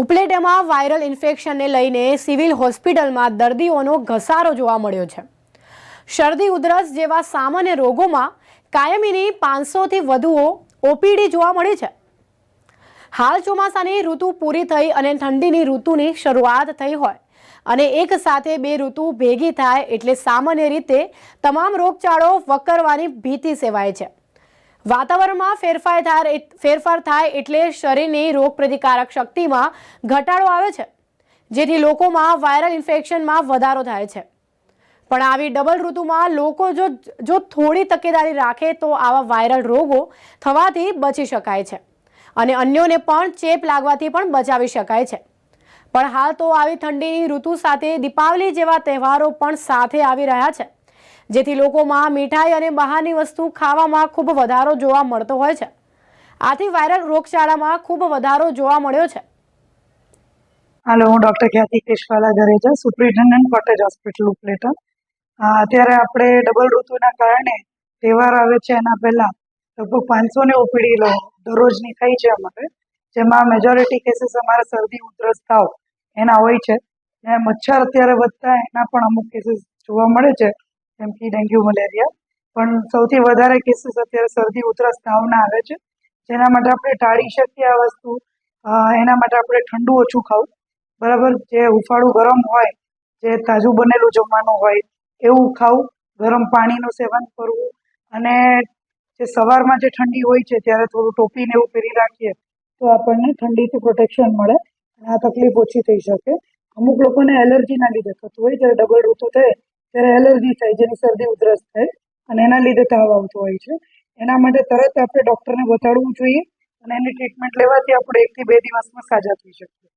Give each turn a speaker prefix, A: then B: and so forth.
A: ઉપલેટામાં viral ઇન્ફેક્શનને લઈને civil હોસ્પિટલમાં દર્દીઓનો ઘસારો જોવા મળ્યો છે. શરદી, ઉધરસ જેવા સામાન્ય રોગોમાં કાયમીની પાંચસોથી વધુઓ ઓપીડી જોવા મળી છે. હાલ ચોમાસાની ઋતુ પૂરી થઈ અને ઠંડીની ઋતુની શરૂઆત થઈ હોય અને એક સાથે બે ઋતુ ભેગી થાય એટલે સામાન્ય રીતે તમામ રોગચાળો વકરવાની ભીતિ સેવાય છે. વાતાવરણમાં ફેરફાર થાય ફેરફાર થાય એટલે શરીરની રોગપ્રતિકારક શક્તિમાં ઘટાડો આવે છે, જેથી લોકોમાં વાયરલ ઇન્ફેક્શનમાં વધારો થાય છે. પણ આવી ડબલ ઋતુમાં લોકો જો જો થોડી તકેદારી રાખે તો આવા વાયરલ રોગો થવાથી બચી શકાય છે અને અન્યોને પણ ચેપ લાગવાથી પણ બચાવી શકાય છે. પણ હાલ તો આવી ઠંડીની ઋતુ સાથે દીપાવલી જેવા તહેવારો પણ સાથે આવી રહ્યા છે. જેથી લોકોમાં મીઠાઈ અને બહારની વસ્તુ ખાવામાં ખૂબ વધારો જોવા મળતો હોય છે. આથી વાયરલ રોગચાળામાં ખૂબ વધારો જોવા મળ્યો છે.
B: હાલો, હું doctor Khyati Keshwala Jareja superintendent cottage hospital Upleta. અત્યારે આપણે ડબલ ઋતુના કારણે તહેવાર આવે છે. એના પહેલા લગભગ પાંચસો ને ઓપીડી લો દરરોજની થઈ છે અમારે. જેમાં મેજોરિટી કેસીસ અમારા શરદી, ઉધરસ, તાવ એના હોય છે. ને મચ્છર અત્યારે વધતા એના પણ અમુક કેસીસ જોવા મળે છે. જેમ કે ડેન્ગ્યુ, મલેરિયા. પણ સૌથી વધારે કેસીસ અત્યારે શરદી, ઉધરસ, તાવના આવે છે. જેના માટે આપણે ટાળી શકીએ આ વસ્તુ. એના માટે આપણે ઠંડુ ઓછું ખાવું. બરાબર? જે હુંફાળું ગરમ હોય, જે તાજું બનેલું જમવાનું હોય, એવું ખાવું. ગરમ પાણીનું સેવન કરવું. અને જે સવારમાં જે ઠંડી હોય છે, ત્યારે થોડું ટોપીને એવું પહેરી રાખીએ, તો આપણને ઠંડીથી પ્રોટેક્શન મળે. અને આ તકલીફ ઓછી થઈ શકે. અમુક લોકોને એલર્જીના લીધે થતું હોય જ્યારે ડબલ ઋતુ થાય ત્યારે એલર્જી થાય, જેની શરદી ઉધરસ થાય અને એના લીધે તાવ આવતો હોય છે. એના માટે તરત આપણે ડૉક્ટરને બતાડવું જોઈએ અને એની ટ્રીટમેન્ટ લેવાથી આપણે એકથી બે દિવસમાં સાજા થઈ શકીએ.